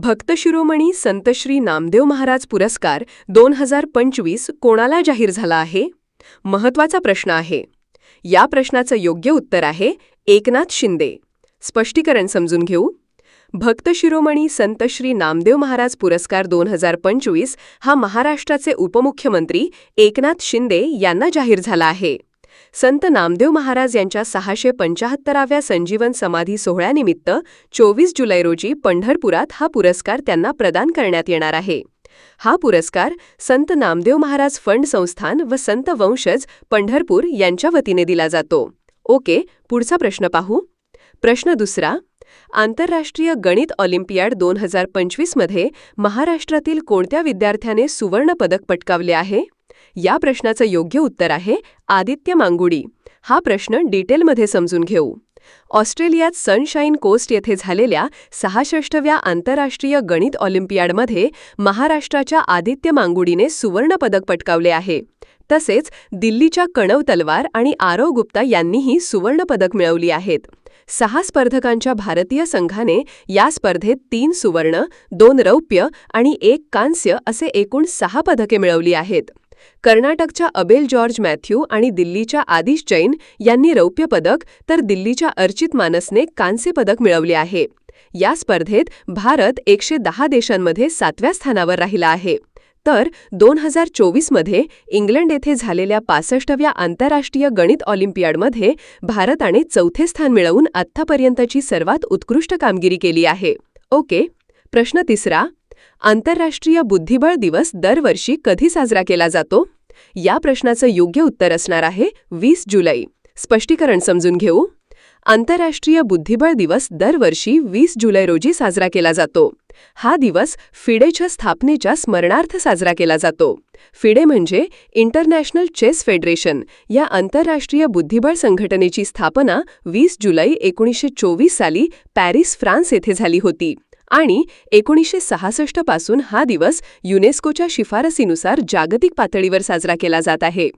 भक्त शिरोमणी संत श्री नामदेव महाराज पुरस्कार दोन हजार पंचवीस कोणाला जाहीर झाला आहे? महत्त्वाचा प्रश्न आहे. या प्रश्नाचं योग्य उत्तर आहे एकनाथ शिंदे. स्पष्टीकरण समजून घेऊ. भक्त शिरोमणी संत श्री नामदेव महाराज पुरस्कार दोन हजार पंचवीस हा महाराष्ट्राचे उपमुख्यमंत्री एकनाथ शिंदे यांना जाहीर झाला आहे. संत नामदेव महाराज यांच्या सहाशे पंचाहत्तराव्या संजीवन समाधी सोहळ्यानिमित्त चोवीस जुलै रोजी पंढरपुरात हा पुरस्कार त्यांना प्रदान करण्यात येणार आहे. हा पुरस्कार संत नामदेव महाराज फंड संस्थान व संत वंशज पंढरपूर यांच्या वतीने दिला जातो. ओके पुढचा प्रश्न पाहू. प्रश्न दुसरा आंतरराष्ट्रीय गणित ऑलिम्पियाड दोन हजार पंचवीसमध्ये महाराष्ट्रातील कोणत्या विद्यार्थ्याने सुवर्णपदक पटकावले आहे? या प्रश्नाचं योग्य उत्तर आहे आदित्य मांगुडी. हा प्रश्न डिटेलमध्ये समजून घेऊ. ऑस्ट्रेलियात सनशाईन कोस्ट येथे झालेल्या सहासष्टव्या आंतरराष्ट्रीय गणित ऑलिम्पियाडमध्ये महाराष्ट्राच्या आदित्य मांगुडीने सुवर्णपदक पटकावले आहे. तसेच दिल्लीच्या कणव तलवार आणि आरव गुप्ता यांनीही सुवर्णपदक मिळवली आहेत. सहा स्पर्धकांच्या भारतीय संघाने या स्पर्धेत तीन सुवर्ण दोन रौप्य आणि एक कांस्य असे एकूण सहा पदके मिळवली आहेत. कर्नाटकच्या अबेल जॉर्ज मॅथ्यू आणि दिल्लीच्या आदिश जैन यांनी रौप्य पदक तर दिल्लीच्या अर्चित मानसने कांस्य पदक मिळवले आहे. या स्पर्धेत भारत एकशे दहा देशांमध्ये सातव्या स्थानावर राहिला आहे. तर दोन हजार चोवीसमध्ये इंग्लंड येथे झालेल्या पासष्टव्या आंतरराष्ट्रीय गणित ऑलिम्पियाडमध्ये भारताने चौथे स्थान मिळवून आत्तापर्यंतची सर्वात उत्कृष्ट कामगिरी केली आहे. ओके. प्रश्न तिसरा आंतरराष्ट्रीय बुद्धिबळ दिवस दरवर्षी कधी साजरा केला जातो? या प्रश्नाचं योग्य उत्तर असणार आहे वीस जुलै. स्पष्टीकरण समजून घेऊ. आंतरराष्ट्रीय बुद्धिबळ दिवस दरवर्षी वीस जुलै रोजी साजरा केला जातो. हा दिवस फिडेच्या स्थापनेच्या स्मरणार्थ साजरा केला जातो. फिडे म्हणजे इंटरनॅशनल चेस फेडरेशन या आंतरराष्ट्रीय बुद्धिबळ संघटनेची स्थापना वीस जुलै एकोणीसशे चोवीस साली पॅरिस फ्रान्स येथे झाली होती. आणि एकोणीसशे सहासष्टपासून हा दिवस युनेस्कोच्या शिफारसीनुसार जागतिक पातळीवर साजरा केला जात आहे.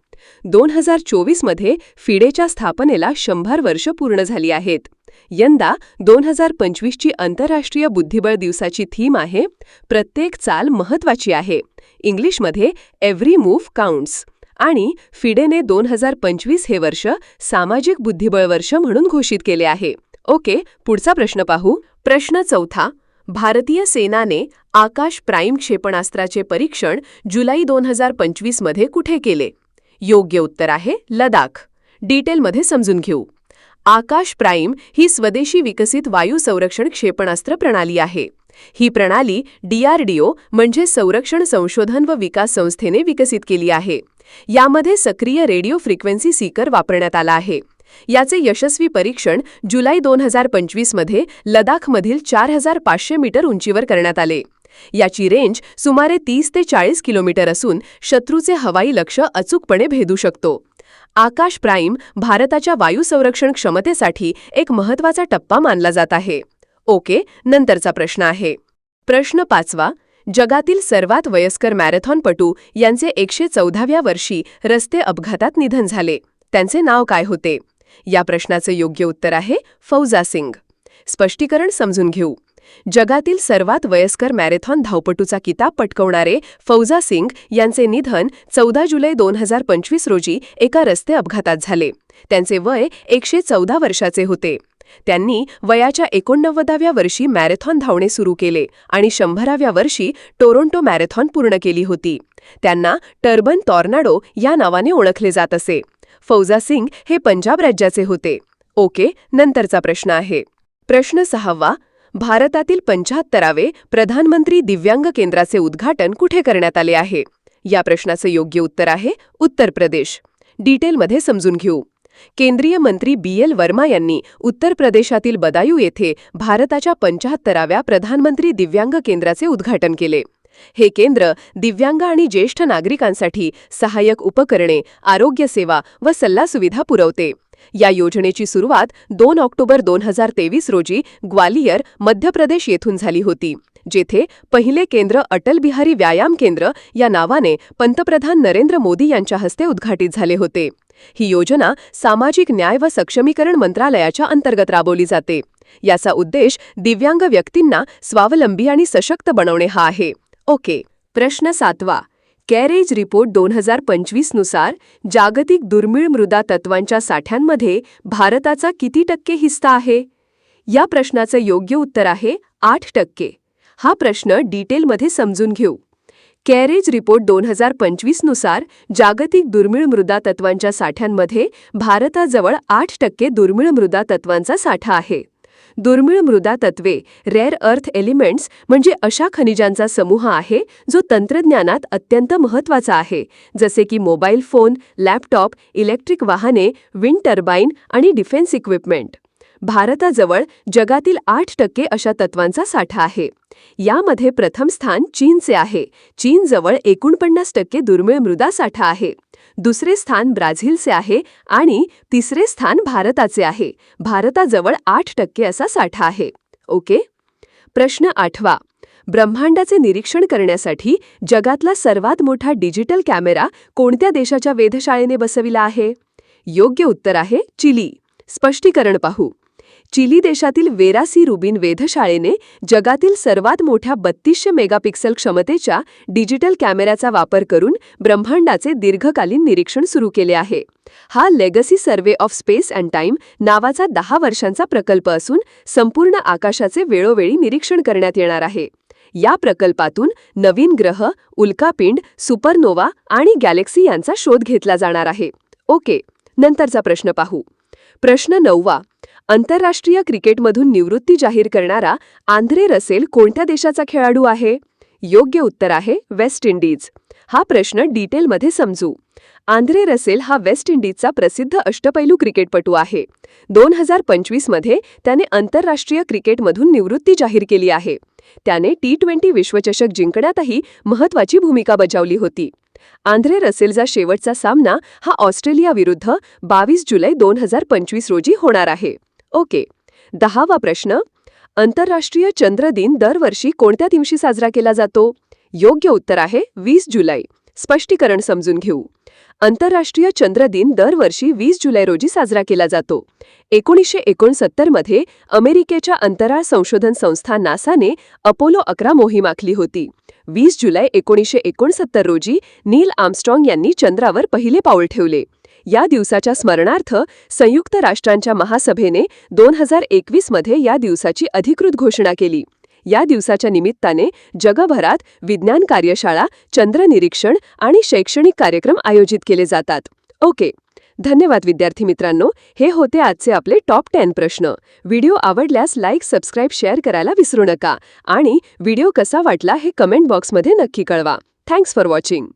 दोन हजार चोवीसमध्ये फिडेच्या स्थापनेला शंभर वर्ष पूर्ण झाली आहेत. यंदा दोन हजार पंचवीसची आंतरराष्ट्रीय बुद्धिबळ दिवसाची थीम आहे प्रत्येक चाल महत्वाची आहे. इंग्लिशमध्ये एव्हरी मूव्ह काउंट्स आणि फिडेने दोन हजार पंचवीस हे वर्ष सामाजिक बुद्धिबळ वर्ष म्हणून घोषित केले आहे. ओके पुढचा प्रश्न पाहू. प्रश्न चौथा भारतीय सेनाने आकाश प्राईम क्षेपणास्त्राचे परीक्षण जुलै दोन हजार पंचवीसमध्ये कुठे केले? योग्य उत्तर आहे लडाख. डिटेलमध्ये समजून घेऊ. आकाश प्राईम ही स्वदेशी विकसित वायू संरक्षण क्षेपणास्त्र प्रणाली आहे. ही प्रणाली डीआरडीओ म्हणजे संरक्षण संशोधन व विकास संस्थेने विकसित केली आहे. यामध्ये सक्रिय रेडिओ फ्रिक्वेन्सी सीकर वापरण्यात आला आहे. याचे यशस्वी परीक्षण जुलै दोन हजार पंचवीसमध्ये लदाखमधील चार हजार पाचशे मीटर उंचीवर करण्यात आले. याची रेंज सुमारे तीस ते चाळीस किलोमीटर असून शत्रूचे हवाई लक्ष अचूकपणे भेदू शकतो. आकाश प्राईम भारताच्या वायू संरक्षण क्षमतेसाठी एक महत्त्वाचा टप्पा मानला जात आहे. ओके नंतरचा प्रश्न आहे. प्रश्न पाचवा जगातील सर्वात वयस्कर मॅरेथॉनपटू यांचे एकशे चौदाव्या वर्षी रस्ते अपघातात निधन झाले. त्यांचे नाव काय होते? या प्रश्नाचं योग्य उत्तर आहे फौजा सिंग. स्पष्टीकरण समजून घेऊ. जगातील सर्वात वयस्कर मॅरेथॉन धावपटूचा किताब पटकवणारे फौजा सिंग यांचे निधन चौदा जुलै दोन हजार पंचवीस रोजी एका रस्ते अपघातात झाले. त्यांचे वय एकशे चौदा वर्षाचे होते. त्यांनी वयाच्या एकोणनव्वदाव्या वर्षी मॅरेथॉन धावणे सुरू केले आणि शंभराव्या वर्षी टोरोंटो मॅरेथॉन पूर्ण केली होती. त्यांना टर्बन टॉर्नाडो या नावाने ओळखले जात असे. फौजा सिंग हे पंजाब राज्याचे होते. ओके नंतरचा प्रश्न आहे. प्रश्न सहावा भारतातील पंचाहत्तरावे प्रधानमंत्री दिव्यांग केंद्राचे उद्घाटन कुठे करण्यात आले आहे? या प्रश्नाचं योग्य उत्तर आहे उत्तर प्रदेश. डिटेलमध्ये समजून घेऊ. केंद्रीय मंत्री बी एल वर्मा यांनी उत्तर प्रदेशातील बदायू येथे भारताच्या पंचाहत्तराव्या प्रधानमंत्री दिव्यांग केंद्राचे उद्घाटन केले. हे केंद्र दिव्यांग आणि ज्येष्ठ नागरिकांसाठी सहाय्यक उपकरणे आरोग्य सेवा व सल्ला सुविधा पुरवते. या योजनेची सुरुवात दोन ऑक्टोबर दोन हजार तेवीस रोजी ग्वालियर मध्य प्रदेश येथून झाली होती जेथे पहिले केंद्र अटल बिहारी व्यायाम केंद्र या नावाने पंतप्रधान नरेंद्र मोदी यांच्या हस्ते उद्घाटित झाले होते. ही योजना सामाजिक न्याय व सक्षमीकरण मंत्रालयाच्या अंतर्गत राबवली जाते. याचा उद्देश दिव्यांग व्यक्तींना स्वावलंबी आणि सशक्त बनवणे हा आहे. ओके प्रश्न सातवा. कॅरेज रिपोर्ट दोन हजार पंचवीसनुसार जागतिक दुर्मिळ मृदा तत्वांच्या साठ्यांमध्ये भारताचा किती टक्के हिस्सा आहे? या प्रश्नाचं योग्य उत्तर आहे आठ टक्के. हा प्रश्न डिटेलमध्ये समजून घेऊ. कॅरेज रिपोर्ट दोन हजार पंचवीसनुसार जागतिक दुर्मिळ मृदा तत्वांच्या साठ्यांमध्ये भारताजवळ आठ टक्के दुर्मिळ मृदा तत्वांचा साठा आहे. दुर्मिळ मृदा तत्वे रेअर अर्थ एलिमेंट्स म्हणजे अशा खनिजांचा समूह आहे जो तंत्रज्ञानात अत्यंत महत्त्वाचा आहे. जसे की मोबाईल फोन लॅपटॉप इलेक्ट्रिक वाहने विंड टर्बाईन आणि डिफेन्स इक्विपमेंट भारताजवळ जगातील आठ टक्के अशा तत्वांचा साठा आहे. यामध्ये प्रथम स्थान चीनचे आहे. चीनजवळ एकोणपन्नास टक्के दुर्मिळ मृदा साठा आहे. दुसरे स्थान ब्राझीलचे आहे आणि तिसरे स्थान भारताचे आहे. भारताजवळ आठ टक्के असा साठा आहे. ओके? प्रश्न आठवा. ब्रह्मांडाचे निरीक्षण करण्यासाठी जगातला सर्वात मोठा डिजिटल कॅमेरा कोणत्या देशाच्या वेधशाळेने बसविला आहे? योग्य उत्तर आहे चिली. स्पष्टीकरण पाहू. चिली देशातील वेरासी रुबिन वेधशाळेने जगातील सर्वात मोठ्या बत्तीसशे मेगापिक्सल क्षमतेच्या डिजिटल कॅमेऱ्याचा वापर करून ब्रह्मांडाचे दीर्घकालीन निरीक्षण सुरू केले आहे. हा legacy survey of space and time नावाचा दहा वर्षांचा प्रकल्प असून संपूर्ण आकाशाचे वेळोवेळी निरीक्षण करण्यात येणार आहे. या प्रकल्पातून नवीन ग्रह उल्कापिंड सुपरनोवा आणि गॅलेक्सी यांचा शोध घेतला जाणार आहे. ओके नंतरचा प्रश्न पाहू. प्रश्न नववा. आंतरराष्ट्रीय क्रिकेटमधून निवृत्ती जाहीर करणारा आंध्रे रसेल कोणत्या देशाचा खेळाडू आहे? योग्य उत्तर आहे वेस्ट इंडिज. हा प्रश्न डिटेलमध्ये समजू. आंध्रे रसेल हा वेस्ट इंडिजचा प्रसिद्ध अष्टपैलू क्रिकेटपटू आहे. दोन हजार पंचवीसमध्ये त्याने आंतरराष्ट्रीय क्रिकेटमधून निवृत्ती जाहीर केली आहे. त्याने टी ट्वेंटी विश्वचषक जिंकण्यातही महत्त्वाची भूमिका बजावली होती. आंध्रे रसेलचा शेवटचा सामना हा ऑस्ट्रेलियाविरुद्ध बावीस जुलै दोन हजार पंचवीस रोजी होणार आहे. ओके. दहावा प्रश्न. आंतरराष्ट्रीय चंद्र दिन दरवर्षी कोणत्या दिवशी साजरा केला जातो? योग्य उत्तर आहे वीस जुलै. स्पष्टीकरण समजून घेऊ. आंतरराष्ट्रीय चंद्र दिन दरवर्षी वीस जुलै रोजी साजरा केला जातो. एकोणीसशे एकोणसत्तरमध्ये अमेरिकेच्या अंतराळ संशोधन संस्था नासाने अपोलो अकरा मोहीम आखली होती. वीस जुलै एकोणीसशे एकोणसत्तर रोजी नील आर्मस्ट्रॉंग यांनी चंद्रावर पहिले पाऊल ठेवले. या दिवसाच्या स्मरणार्थ संयुक्त राष्ट्रांच्या महासभेने दोन हजार एकवीसमध्ये या दिवसाची अधिकृत घोषणा केली. या दिवसाच्या निमित्ताने जगभरात विज्ञान कार्यशाळा चंद्रनिरीक्षण आणि शैक्षणिक कार्यक्रम आयोजित केले जातात. ओके. धन्यवाद विद्यार्थी मित्रांनो. हे होते आजचे आपले टॉप टेन प्रश्न. व्हिडिओ आवडल्यास लाईक सबस्क्राईब शेअर करायला विसरू नका आणि व्हिडिओ कसा वाटला हे कमेंट बॉक्समध्ये नक्की कळवा. Thanks for watching.